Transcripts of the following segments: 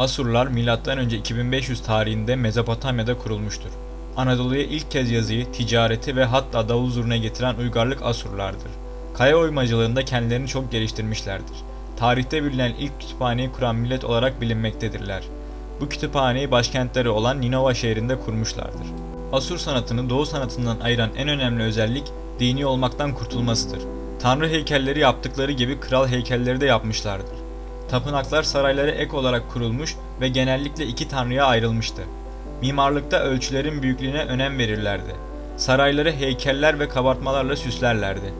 Asurlar M.Ö. 2500 tarihinde Mezopotamya'da kurulmuştur. Anadolu'ya ilk kez yazıyı, ticareti ve hatta davul zurna getiren uygarlık Asurlardır. Kaya oymacılığında kendilerini çok geliştirmişlerdir. Tarihte bilinen ilk kütüphaneyi kuran millet olarak bilinmektedirler. Bu kütüphaneyi başkentleri olan Ninova şehrinde kurmuşlardır. Asur sanatını Doğu sanatından ayıran en önemli özellik dini olmaktan kurtulmasıdır. Tanrı heykelleri yaptıkları gibi kral heykelleri de yapmışlardır. Tapınaklar saraylara ek olarak kurulmuş ve genellikle iki tanrıya ayrılmıştı. Mimarlıkta ölçülerin büyüklüğüne önem verirlerdi. Sarayları heykeller ve kabartmalarla süslerlerdi.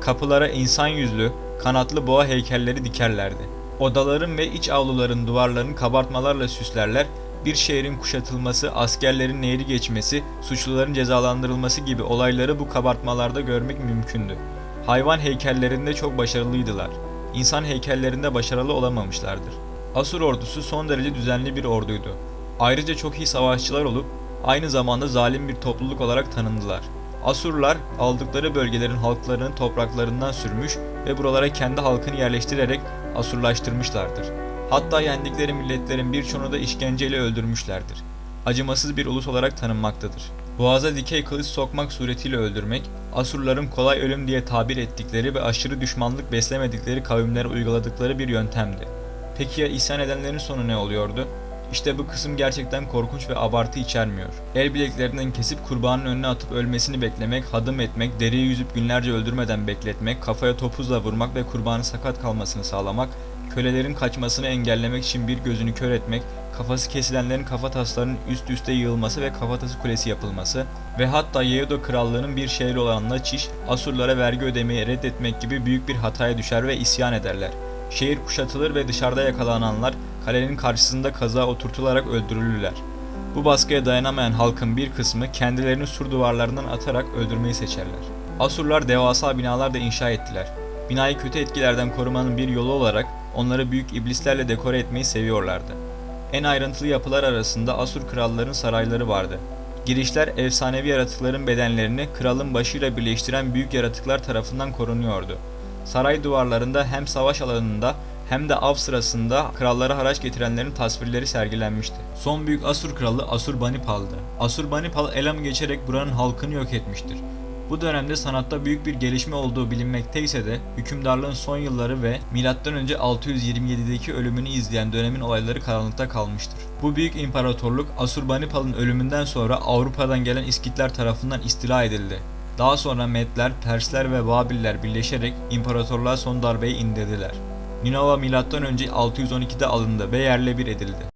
Kapılara insan yüzlü, kanatlı boğa heykelleri dikerlerdi. Odaların ve iç avluların duvarlarını kabartmalarla süslerler, bir şehrin kuşatılması, askerlerin nehri geçmesi, suçluların cezalandırılması gibi olayları bu kabartmalarda görmek mümkündü. Hayvan heykellerinde çok başarılıydılar. İnsan heykellerinde başarılı olamamışlardır. Asur ordusu son derece düzenli bir orduydu. Ayrıca çok iyi savaşçılar olup aynı zamanda zalim bir topluluk olarak tanındılar. Asurlar aldıkları bölgelerin halklarını topraklarından sürmüş ve buralara kendi halkını yerleştirerek Asurlaştırmışlardır. Hatta yendikleri milletlerin birçoğunu da işkenceyle öldürmüşlerdir. Acımasız bir ulus olarak tanınmaktadır. Boğaza dikey kılıç sokmak suretiyle öldürmek, Asurların kolay ölüm diye tabir ettikleri ve aşırı düşmanlık beslemedikleri kavimlere uyguladıkları bir yöntemdi. Peki ya isyan edenlerin sonu ne oluyordu? İşte bu kısım gerçekten korkunç ve abartı içermiyor. El bileklerinden kesip kurbanın önüne atıp ölmesini beklemek, hadım etmek, deriye yüzüp günlerce öldürmeden bekletmek, kafaya topuzla vurmak ve kurbanın sakat kalmasını sağlamak, kölelerin kaçmasını engellemek için bir gözünü kör etmek, kafası kesilenlerin kafataslarının üst üste yığılması ve kafatası kulesi yapılması ve hatta Yehuda krallığının bir şehri olan Naçiş, Asurlara vergi ödemeyi reddetmek gibi büyük bir hataya düşer ve isyan ederler. Şehir kuşatılır ve dışarıda yakalananlar kalenin karşısında kaza oturtularak öldürülürler. Bu baskıya dayanamayan halkın bir kısmı kendilerini sur duvarlarından atarak öldürmeyi seçerler. Asurlar devasa binalar da inşa ettiler. Binayı kötü etkilerden korumanın bir yolu olarak onları büyük iblislerle dekore etmeyi seviyorlardı. En ayrıntılı yapılar arasında Asur krallarının sarayları vardı. Girişler efsanevi yaratıkların bedenlerini kralın başıyla birleştiren büyük yaratıklar tarafından korunuyordu. Saray duvarlarında hem savaş alanında hem de av sırasında krallara haraç getirenlerin tasvirleri sergilenmişti. Son büyük Asur kralı Asurbanipal'dı. Asurbanipal Elam'ı geçerek buranın halkını yok etmiştir. Bu dönemde sanatta büyük bir gelişme olduğu bilinmekteyse de hükümdarlığın son yılları ve M.Ö. 627'deki ölümünü izleyen dönemin olayları karanlıkta kalmıştır. Bu büyük imparatorluk Asurbanipal'ın ölümünden sonra Avrupa'dan gelen İskitler tarafından istila edildi. Daha sonra Medler, Persler ve Babiller birleşerek imparatorluğa son darbeyi indirdiler. Ninova M.Ö. 612'de alındı ve yerle bir edildi.